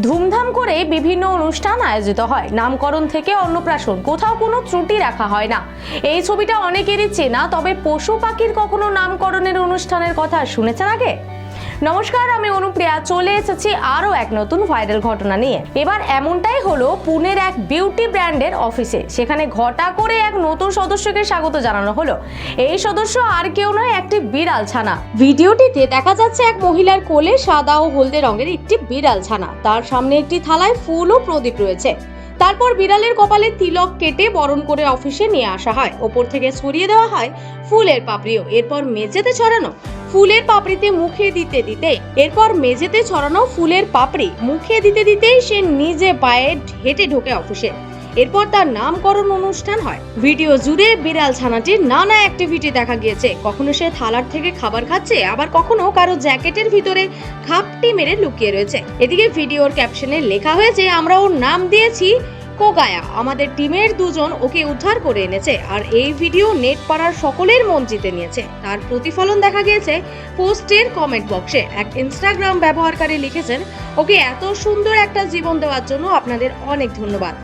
ধুমধাম করে বিভিন্ন অনুষ্ঠান আয়োজিত হয়। নামকরণ থেকে অন্নপ্রাশন, কোথাও কোনো ত্রুটি রাখা হয় না। এই ছবিটা অনেকেরই চেনা, তবে পশু পাখির কখনো নামকরণের অনুষ্ঠানের কথা শুনেছেন আগে? নমস্কার, আমি অনুপ্রিয়া। চলে এসেছি আরও এক নতুন ভাইরাল ঘটনা নিয়ে। এবার এমনটাই হলো পুনের এক বিউটি ব্র্যান্ডের অফিসে সেখানে ঘটা করে এক নতুন সদস্যকে স্বাগত জানানো হলো। এই সদস্য আর কেউ নয়, একটি বিড়াল ছানা। ভিডিওটিতে দেখা যাচ্ছে এক মহিলার কোলে সাদা ও হলদে রঙের একটি বিড়াল ছানা। তার সামনে একটি থালায় ফুল ও প্রদীপ রয়েছে। তারপর বিড়ালের কপালে তিলক কেটে বরণ করে অফিসে নিয়ে আসা হয়। ওপর থেকে ছড়িয়ে দেওয়া হয় ফুলের পাপড়িও। এরপর মেঝেতে ছড়ানো ফুলের পাপড়িতে মুখে দিতে দিতে, এরপর মেঝেতে ছড়ানো ফুলের পাপড়ি মুখে দিতে দিতেই সে নিজে পায়ে হেঁটে ঢোকে অফিসে। এরপর তার নামকরণ অনুষ্ঠান হয়। ভিডিও জুড়ে বিড়াল ছানাটির নানা অ্যাক্টিভিটি দেখা গিয়েছে। কখনো সে থালার থেকে খাবার খাচ্ছে, আবার কখনো কারও জ্যাকেটের ভিতরে খাপটি মেরে লুকিয়ে রয়েছে। এদিকে ভিডিওর ক্যাপশনে লেখা হয়েছে, আমরা ওর নাম দিয়েছি কোগায়া। আমাদের টিমের দুজন ওকে উদ্ধার করে এনেছে, আর এই ভিডিও নেট পাড়ার সকলের মন জিতে নিয়েছে। তার প্রতিফলন দেখা গিয়েছে পোস্টের কমেন্ট বক্সে এক ইনস্টাগ্রাম ব্যবহারকারী লিখেছেন, ওকে এত সুন্দর একটা জীবন দেওয়ার জন্য আপনাদের অনেক ধন্যবাদ।